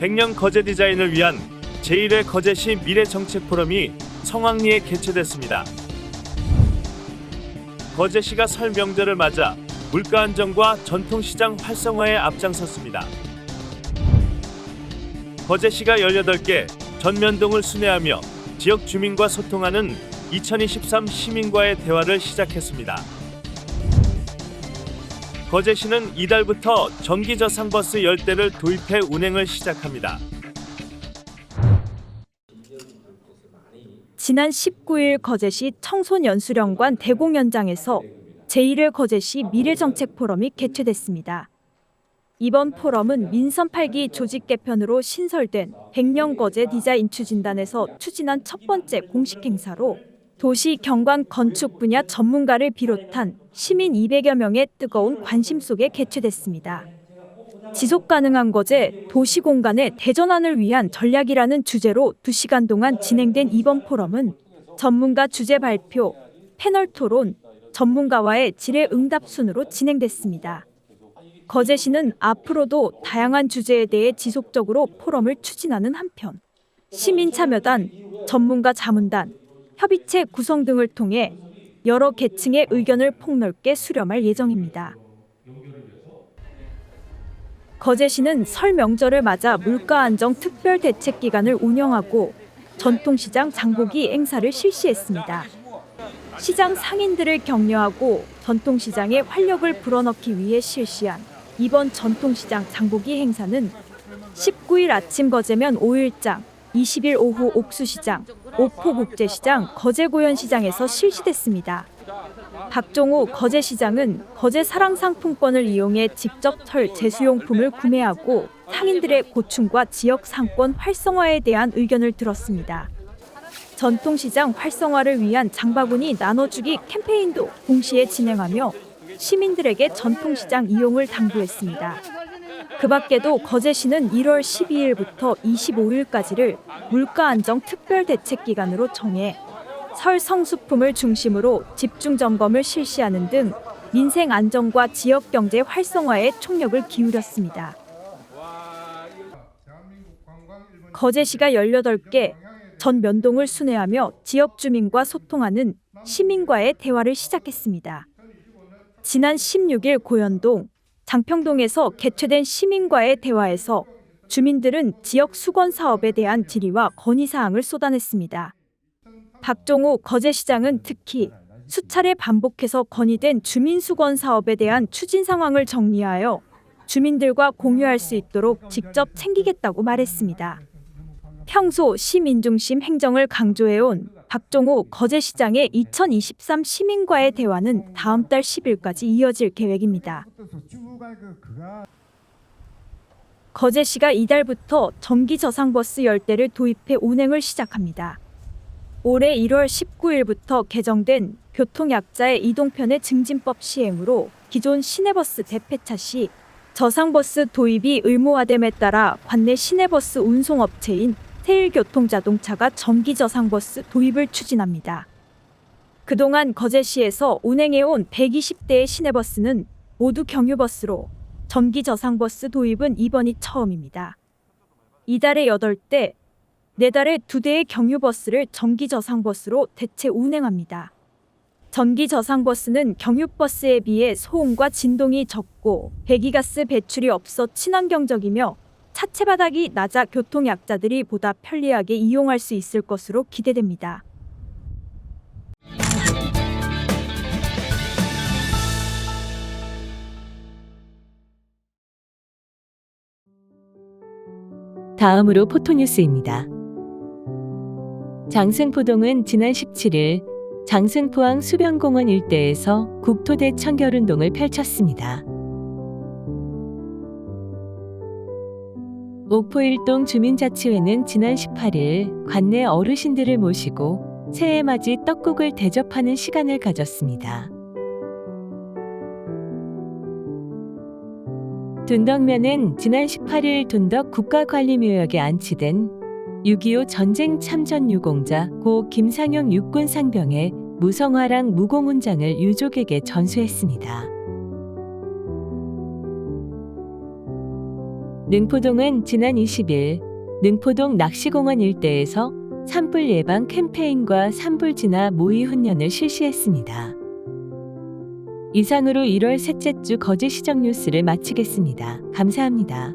백년 거제 디자인을 위한 제1회 거제시 미래정책 포럼이 성황리에 개최됐습니다. 거제시가 설 명절을 맞아 물가 안정과 전통시장 활성화에 앞장섰습니다. 거제시가 18개 전면동을 순회하며 지역 주민과 소통하는 2023 시민과의 대화를 시작했습니다. 거제시는 이달부터 전기저상버스 10대를 도입해 운행을 시작합니다. 지난 19일 거제시 청소년 수련관 대공연장에서 제1회 거제시 미래정책 포럼이 개최됐습니다. 이번 포럼은 민선 8기 조직 개편으로 신설된 백년 거제 디자인 추진단에서 추진한 첫 번째 공식 행사로 도시 경관 건축 분야 전문가를 비롯한 시민 200여 명의 뜨거운 관심 속에 개최됐습니다. 지속 가능한 거제 도시 공간의 대전환을 위한 전략이라는 주제로 2시간 동안 진행된 이번 포럼은 전문가 주제 발표, 패널 토론, 전문가와의 질의 응답 순으로 진행됐습니다. 거제시는 앞으로도 다양한 주제에 대해 지속적으로 포럼을 추진하는 한편 시민 참여단, 전문가 자문단, 협의체 구성 등을 통해 여러 계층의 의견을 폭넓게 수렴할 예정입니다. 거제시는 설 명절을 맞아 물가 안정 특별 대책 기간을 운영하고 전통시장 장보기 행사를 실시했습니다. 시장 상인들을 격려하고 전통시장에 활력을 불어넣기 위해 실시한 이번 전통시장 장보기 행사는 19일 아침 거제면 5일장, 20일 오후 옥수시장, 오포국제시장, 거제고현시장에서 실시됐습니다. 박종호 거제시장은 거제 사랑 상품권을 이용해 직접 철 제수용품을 구매하고 상인들의 고충과 지역 상권 활성화에 대한 의견을 들었습니다. 전통시장 활성화를 위한 장바구니 나눠주기 캠페인도 동시에 진행하며 시민들에게 전통시장 이용을 당부했습니다. 그 밖에도 거제시는 1월 12일부터 25일까지를 물가 안정 특별 대책 기간으로 정해 설 성수품을 중심으로 집중 점검을 실시하는 등 민생 안정과 지역 경제 활성화에 총력을 기울였습니다. 거제시가 18개 전 면동을 순회하며 지역 주민과 소통하는 시민과의 대화를 시작했습니다. 지난 16일 고현동, 장평동에서 개최된 시민과의 대화에서 주민들은 지역 수건 사업에 대한 질의와 건의사항을 쏟아냈습니다. 박종호 거제시장은 특히 수차례 반복해서 건의된 주민 수건 사업에 대한 추진 상황을 정리하여 주민들과 공유할 수 있도록 직접 챙기겠다고 말했습니다. 평소 시민중심 행정을 강조해온 박종호 거제시장의 2023 시민과의 대화는 다음 달 10일까지 이어질 계획입니다. 거제시가 이달부터 전기 저상버스 10대를 도입해 운행을 시작합니다. 올해 1월 19일부터 개정된 교통약자의 이동편의 증진법 시행으로 기존 시내버스 대폐차 시 저상버스 도입이 의무화됨에 따라 관내 시내버스 운송업체인 세일교통 자동차가 전기저 상버스 도입을 추진합니다. 그동안 거제시에서 운행해온 120대의 시내버스는 모두 경유버스로 전기저상버스 도입은 이번이 처음입니다. 이달에 8대, 내달에 2대의 경유버스를 전기저상버스로 대체 운행합니다. 전기저상버스는 경유버스에 비해 소음과 진동이 적고 배기가스 배출이 없어 친환경적이며 차체 바닥이 낮아 교통 약자들이 보다 편리하게 이용할 수 있을 것으로 기대됩니다. 다음으로 포토뉴스입니다. 장승포동은 지난 17일 장승포항 수변공원 일대에서 국토대 청결운동을 펼쳤습니다. 옥포일동 주민자치회는 지난 18일 관내 어르신들을 모시고 새해 맞이 떡국을 대접하는 시간을 가졌습니다. 둔덕면은 지난 18일 둔덕 국가관리묘역에 안치된 6.25 전쟁 참전 유공자 고 김상영 육군 상병의 무성화랑 무공훈장을 유족에게 전수했습니다. 능포동은 지난 20일 능포동 낚시공원 일대에서 산불 예방 캠페인과 산불 진화 모의 훈련을 실시했습니다. 이상으로 1월 셋째 주 거제 시정 뉴스를 마치겠습니다. 감사합니다.